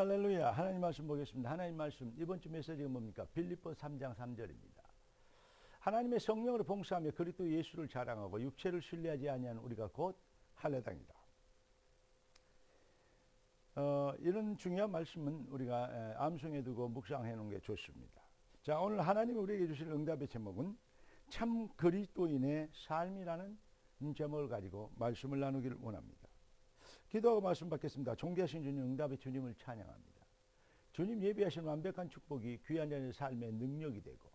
할렐루야. 하나님 말씀 보겠습니다. 하나님 말씀 이번 주 메시지가 뭡니까? 빌립보 3장 3절입니다. 하나님의 성령으로 봉사하며 그리스도 예수를 자랑하고 육체를 신뢰하지 아니한 우리가 곧 할례당이다. 어, 이런 중요한 말씀은 우리가 에, 암송해 두고 묵상해 놓은 게 좋습니다. 자, 오늘 하나님이 우리에게 주실 응답의 제목은 참 그리스도인의 삶이라는 제목을 가지고 말씀을 나누기를 원합니다. 기도하고 말씀 받겠습니다. 존귀하신 주님 응답의 주님을 찬양합니다. 주님 예비하신 완벽한 축복이 귀한 자의 삶의 능력이 되고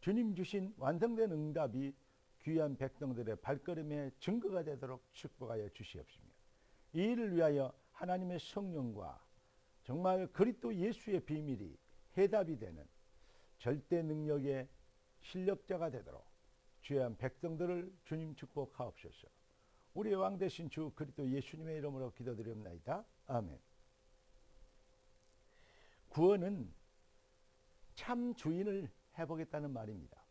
주님 주신 완성된 응답이 귀한 백성들의 발걸음의 증거가 되도록 축복하여 주시옵시며 이 일을 위하여 하나님의 성령과 정말 그리스도 예수의 비밀이 해답이 되는 절대 능력의 실력자가 되도록 주의 백성들을 주님 축복하옵소서. 우리의 왕 되신 주 그리스도 예수님의 이름으로 기도드립니다. 아멘. 구원은 참 주인을 해보겠다는 말입니다.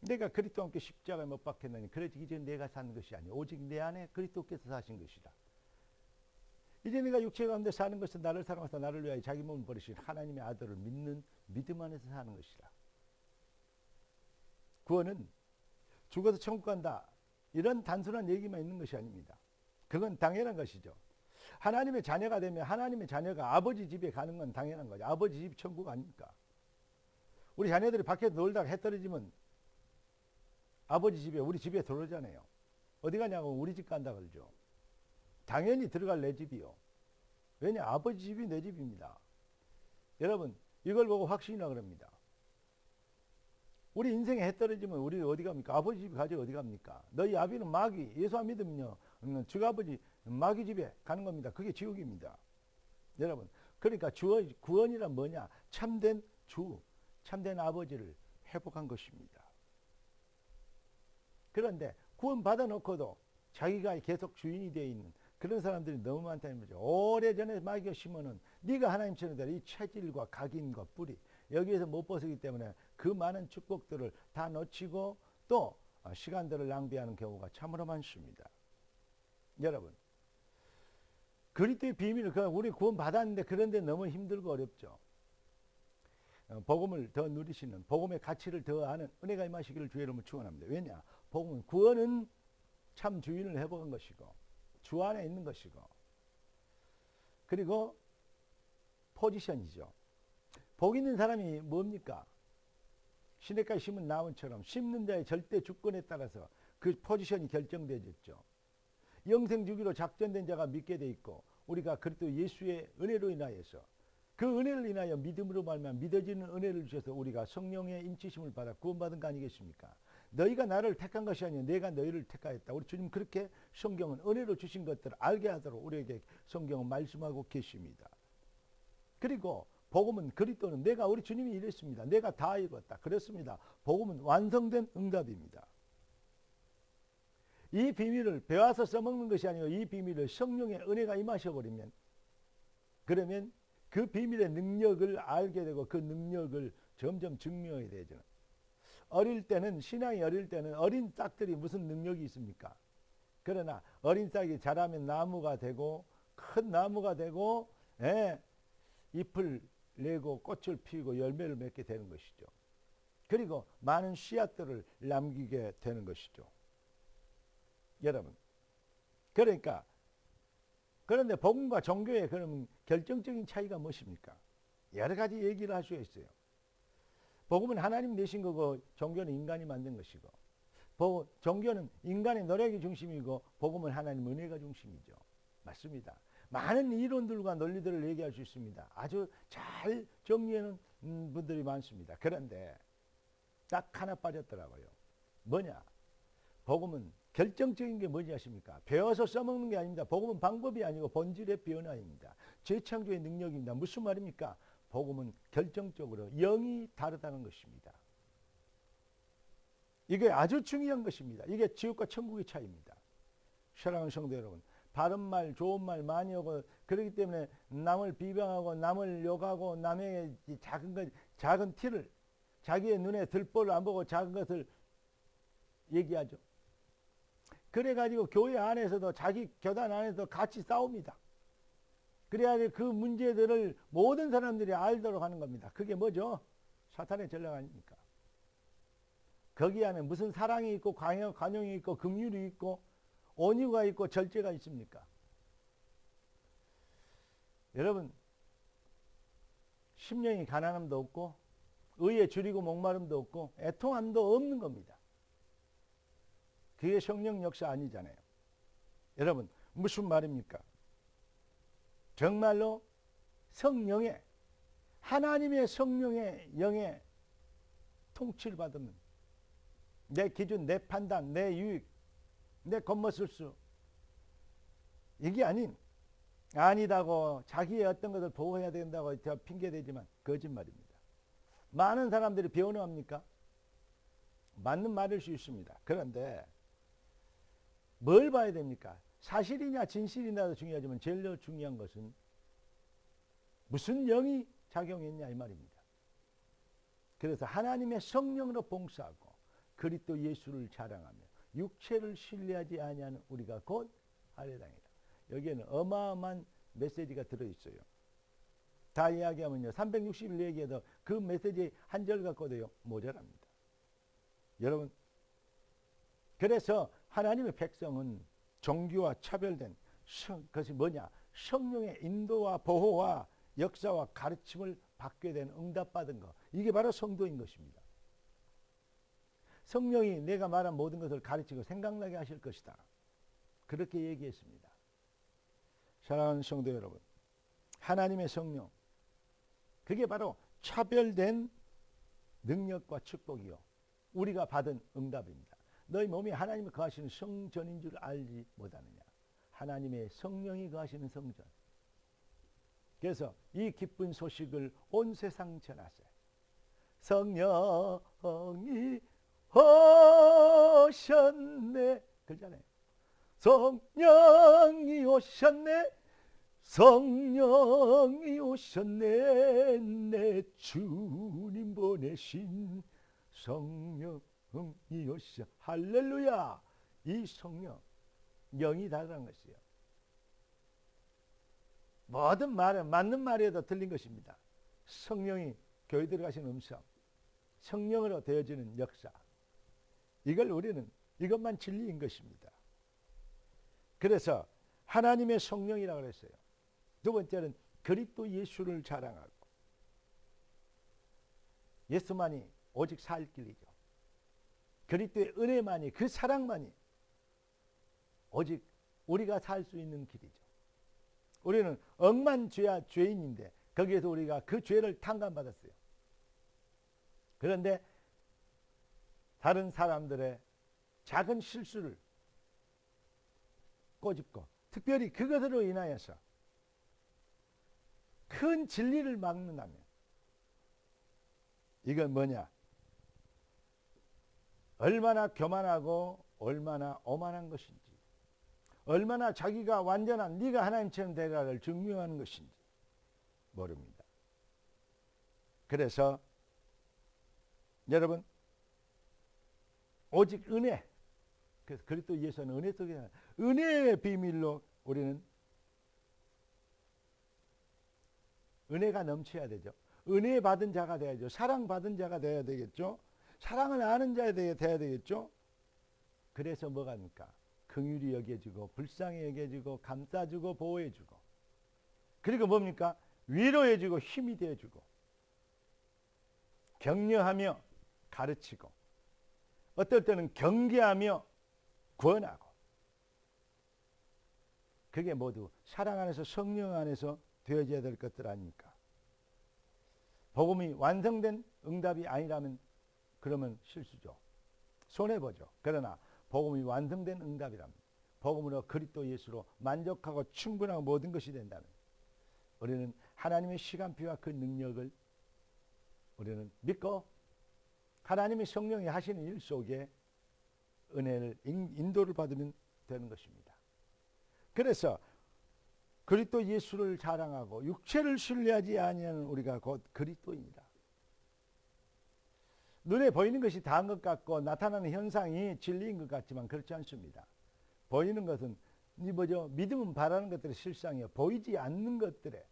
내가 그리스도와 함께 십자가에 못 박혔느니 그래서 이제 내가 사는 것이 아니오 오직 내 안에 그리스도께서 사신 것이다. 이제 내가 육체 가운데 사는 것은 나를 사랑하사 나를 위하여 자기 몸을 버리신 하나님의 아들을 믿는 믿음 안에서 사는 것이다. 구원은 죽어서 천국 간다. 이런 단순한 얘기만 있는 것이 아닙니다. 그건 당연한 것이죠. 하나님의 자녀가 되면 하나님의 자녀가 아버지 집에 가는 건 당연한 거죠. 아버지 집 천국 아닙니까? 우리 자녀들이 밖에 놀다가 해 떨어지면 아버지 집에 우리 집에 들어오잖아요. 어디 가냐고 우리 집 간다 그러죠. 당연히 들어갈 내 집이요. 왜냐 아버지 집이 내 집입니다. 여러분 이걸 보고 확신이라 그럽니다. 우리 인생에 해 떨어지면 우리 어디 갑니까? 아버지 집 가지 어디 갑니까? 너희 아비는 마귀 예수 안 믿으면요. 주 아버지 마귀 집에 가는 겁니다. 그게 지옥입니다. 여러분 그러니까 주 구원이란 뭐냐? 참된 주 참된 아버지를 회복한 것입니다. 그런데 구원 받아놓고도 자기가 계속 주인이 되어 있는 그런 사람들이 너무 많다는 거죠. 오래전에 마귀가 심어놓은 네가 하나님처럼 되라 이 체질과 각인과 뿌리 여기에서 못 벗어기 때문에 그 많은 축복들을 다 놓치고 또 시간들을 낭비하는 경우가 참으로 많습니다. 여러분 그리스도의 비밀을 우리 구원 받았는데 그런데 너무 힘들고 어렵죠. 어, 복음을 더 누리시는 복음의 가치를 더 아는 은혜가 임하시기를 주의 이름으로 축원합니다. 왜냐? 복음은 구원은 참 주인을 해보는 것이고 주 안에 있는 것이고 그리고 포지션이죠. 복 있는 사람이 뭡니까? 시냇가에 심은 나무처럼 심는 자의 절대 주권에 따라서 그 포지션이 결정되어졌죠. 영생 주기로 작전된 자가 믿게 돼 있고 우리가 그리스도 예수의 은혜로 인하여서 그 은혜를 인하여 믿음으로 말면 믿어지는 은혜를 주셔서 우리가 성령의 인치심을 받아 구원받은 거 아니겠습니까? 너희가 나를 택한 것이 아니라 내가 너희를 택하였다. 우리 주님 그렇게 성경은 은혜로 주신 것들을 알게 하도록 우리에게 성경은 말씀하고 계십니다. 그리고 복음은 그리스도는 내가 우리 주님이 이랬습니다. 내가 다 읽었다. 그렇습니다. 복음은 완성된 응답입니다. 이 비밀을 배워서 써먹는 것이 아니고 이 비밀을 성령의 은혜가 임하셔 버리면 그러면 그 비밀의 능력을 알게 되고 그 능력을 점점 증명해야 되죠. 어릴 때는 신앙이 어릴 때는 어린 싹들이 무슨 능력이 있습니까? 그러나 어린 싹이 자라면 나무가 되고 큰 나무가 되고 예, 잎을 내고 꽃을 피우고 열매를 맺게 되는 것이죠. 그리고 많은 씨앗들을 남기게 되는 것이죠. 여러분. 그러니까 그런데 복음과 종교의 그런 결정적인 차이가 무엇입니까? 여러 가지 얘기를 할 수 있어요. 복음은 하나님 내신 거고 종교는 인간이 만든 것이고 종교는 인간의 노력이 중심이고 복음은 하나님 은혜가 중심이죠. 맞습니다. 많은 이론들과 논리들을 얘기할 수 있습니다. 아주 잘 정리하는 분들이 많습니다. 그런데 딱 하나 빠졌더라고요. 뭐냐? 복음은 결정적인 게 뭔지 아십니까? 배워서 써먹는 게 아닙니다. 복음은 방법이 아니고 본질의 변화입니다. 재창조의 능력입니다. 무슨 말입니까? 복음은 결정적으로 영이 다르다는 것입니다. 이게 아주 중요한 것입니다. 이게 지옥과 천국의 차이입니다. 사랑하는 성도 여러분, 바른 말, 좋은 말 많이 하고 그렇기 때문에 남을 비방하고 남을 욕하고 남의 작은 것, 작은 티를 자기의 눈에 들보를 안 보고 작은 것을 얘기하죠. 그래가지고 교회 안에서도 자기 교단 안에서 같이 싸웁니다. 그래야 그 문제들을 모든 사람들이 알도록 하는 겁니다. 그게 뭐죠? 사탄의 전략 아닙니까? 거기 안에 무슨 사랑이 있고 관용, 관용이 있고 긍휼이 있고 온유가 있고 절제가 있습니까? 여러분 심령이 가난함도 없고 의에 줄이고 목마름도 없고 애통함도 없는 겁니다. 그게 성령 역사 아니잖아요. 여러분 무슨 말입니까? 정말로 성령의 하나님의 성령의 영의 통치를 받으면 내 기준, 내 판단, 내 유익, 내 겉멋술수 이게 아닌 아니다고 자기의 어떤 것을 보호해야 된다고 핑계대지만 거짓말입니다. 많은 사람들이 변호합니까? 맞는 말일 수 있습니다. 그런데 뭘 봐야 됩니까? 사실이냐 진실이냐도 중요하지만 제일 중요한 것은 무슨 영이 작용했냐 이 말입니다. 그래서 하나님의 성령으로 봉사하고 그리스도 예수를 자랑하며 육체를 신뢰하지 아니하는 우리가 곧 할례당이다. 여기에는 어마어마한 메시지가 들어 있어요. 다 이야기하면요. 360일 얘기해도 그 메시지 한 절 갖고도요. 모자랍니다. 여러분 그래서 하나님의 백성은 종교와 차별된 성, 그것이 뭐냐? 성령의 인도와 보호와 역사와 가르침을 받게 된 응답받은 것. 이게 바로 성도인 것입니다. 성령이 내가 말한 모든 것을 가르치고 생각나게 하실 것이다. 그렇게 얘기했습니다. 사랑하는 성도 여러분. 하나님의 성령. 그게 바로 차별된 능력과 축복이요. 우리가 받은 응답입니다. 너희 몸이 하나님이 거하시는 성전인 줄 알지 못하느냐. 하나님의 성령이 거하시는 성전. 그래서 이 기쁜 소식을 온 세상 전하세. 성령이 오셨네. 그러잖아요. 성령이 오셨네. 성령이 오셨네. 내 주님 보내신 성령 이오시 할렐루야 이 성령 영이 다르다는 것이요 모든 말은 맞는 말이어도 틀린 것입니다 성령이 교회 들어가신 음성 성령으로 되어지는 역사 이걸 우리는 이것만 진리인 것입니다 그래서 하나님의 성령이라고 그랬어요 두 번째는 그리스도 예수를 자랑하고 예수만이 오직 살 길이죠 그리스도의 은혜만이 그 사랑만이 오직 우리가 살 수 있는 길이죠. 우리는 억만 죄야 죄인인데 거기에서 우리가 그 죄를 탕감받았어요. 그런데 다른 사람들의 작은 실수를 꼬집고 특별히 그것으로 인하여서 큰 진리를 막는다면 이건 뭐냐? 얼마나 교만하고 얼마나 오만한 것인지 얼마나 자기가 완전한 네가 하나님처럼 되라를 증명하는 것인지 모릅니다. 그래서 여러분 오직 은혜 그래서 그리스도 예수는 은혜 속에 은혜의 비밀로 우리는 은혜가 넘쳐야 되죠. 은혜 받은 자가 돼야죠. 사랑 받은 자가 돼야 되겠죠. 사랑을 아는 자야 돼야 되겠죠. 그래서 뭐가 됩니까? 긍휼히 여겨주고 불쌍히 여겨주고 감싸주고 보호해주고 그리고 뭡니까? 위로해주고 힘이 되어주고 격려하며 가르치고 어떨 때는 경계하며 구원하고 그게 모두 사랑 안에서 성령 안에서 되어져야 될 것들 아닙니까? 복음이 완성된 응답이 아니라면 그러면 실수죠. 손해보죠. 그러나 복음이 완성된 응답이랍니다. 복음으로 그리스도 예수로 만족하고 충분하고 모든 것이 된다면 우리는 하나님의 시간표와 그 능력을 우리는 믿고 하나님의 성령이 하시는 일 속에 은혜를 인도를 받으면 되는 것입니다. 그래서 그리스도 예수를 자랑하고 육체를 신뢰하지 아니하는 우리가 곧 그리스도입니다. 눈에 보이는 것이 다한 것 같고 나타나는 현상이 진리인 것 같지만 그렇지 않습니다. 보이는 것은 이 뭐죠? 믿음은 바라는 것들의 실상이요. 보이지 않는 것들의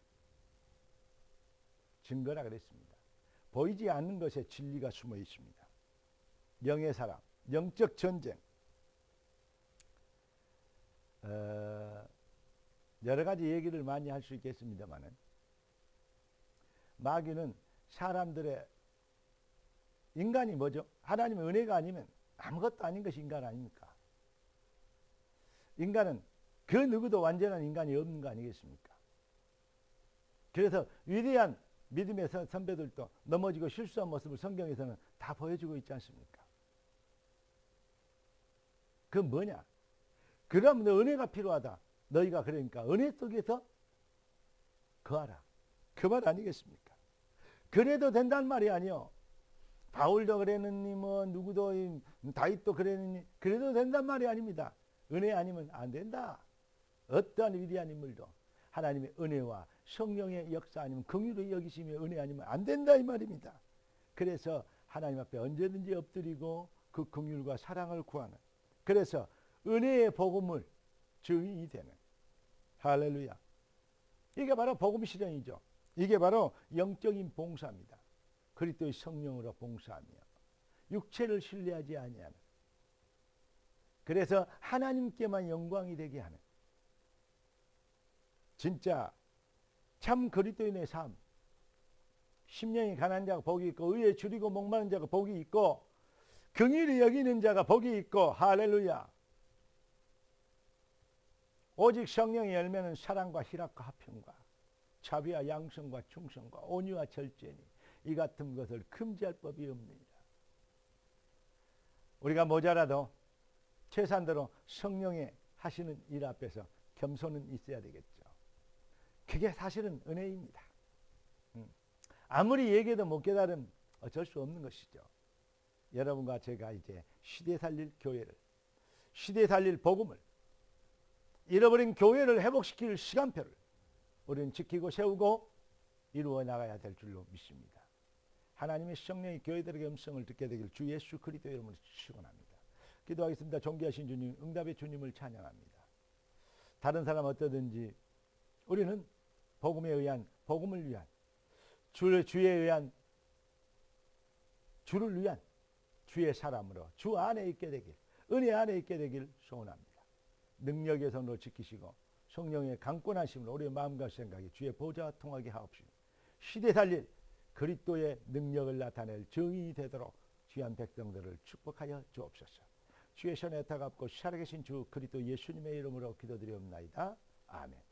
증거라 그랬습니다. 보이지 않는 것에 진리가 숨어 있습니다. 영의 사람, 영적 전쟁. 어, 여러 가지 얘기를 많이 할 수 있겠습니다만은 마귀는 사람들의 인간이 뭐죠? 하나님의 은혜가 아니면 아무것도 아닌 것이 인간 아닙니까? 인간은 그 누구도 완전한 인간이 없는 거 아니겠습니까? 그래서 위대한 믿음의 선배들도 넘어지고 실수한 모습을 성경에서는 다 보여주고 있지 않습니까? 그 뭐냐? 그러면 은혜가 필요하다. 너희가 그러니까 은혜 속에서 거하라. 그 말 아니겠습니까? 그래도 된다는 말이 아니요. 바울도 그랬느니 뭐 누구도 다윗도 그랬느니 그래도 된단 말이 아닙니다. 은혜 아니면 안 된다. 어떠한 위대한 인물도 하나님의 은혜와 성령의 역사 아니면 긍휼의 여기심의 은혜 아니면 안 된다 이 말입니다. 그래서 하나님 앞에 언제든지 엎드리고 그 긍휼과 사랑을 구하는 그래서 은혜의 복음을 증인이 되는 할렐루야. 이게 바로 복음 실현이죠. 이게 바로 영적인 봉사입니다. 그리스도의 성령으로 봉사하며 육체를 신뢰하지 아니하는 그래서 하나님께만 영광이 되게 하는 진짜 참 그리스도인의 삶. 심령이 가난 자가 복이 있고 의에 줄이고 목마른 자가 복이 있고 긍휼히 여기는 자가 복이 있고 할렐루야. 오직 성령의 열매는 사랑과 희락과 화평과 자비와 양성과 충성과 온유와 절제니 이 같은 것을 금지할 법이 없느니라. 우리가 모자라도 최산대로 성령의 하시는 일 앞에서 겸손은 있어야 되겠죠. 그게 사실은 은혜입니다. 음. 아무리 얘기해도 못 깨달으면 어쩔 수 없는 것이죠. 여러분과 제가 이제 시대 살릴 교회를, 시대 살릴 복음을, 잃어버린 교회를 회복시킬 시간표를 우리는 지키고 세우고 이루어 나가야 될 줄로 믿습니다. 하나님의 성령이 교회들에게 음성을 듣게 되길 주 예수 그리스도 이름으로 축원합니다. 기도하겠습니다. 존귀하신 주님, 응답의 주님을 찬양합니다. 다른 사람 어떠든지 우리는 복음에 의한 복음을 위한 주, 주에 의한 주를 위한 주의 사람으로 주 안에 있게 되길 은혜 안에 있게 되길 소원합니다. 능력의 손으로 지키시고 성령의 강권하심으로 우리의 마음과 생각이 주의 보좌와 통하게 하옵시고 시대 살릴 그리스도의 능력을 나타낼 정의 되도록 귀한 백성들을 축복하여 주옵소서. 주의 손에 타갑고 살아계신 주 그리스도 예수님의 이름으로 기도드리옵나이다. 아멘.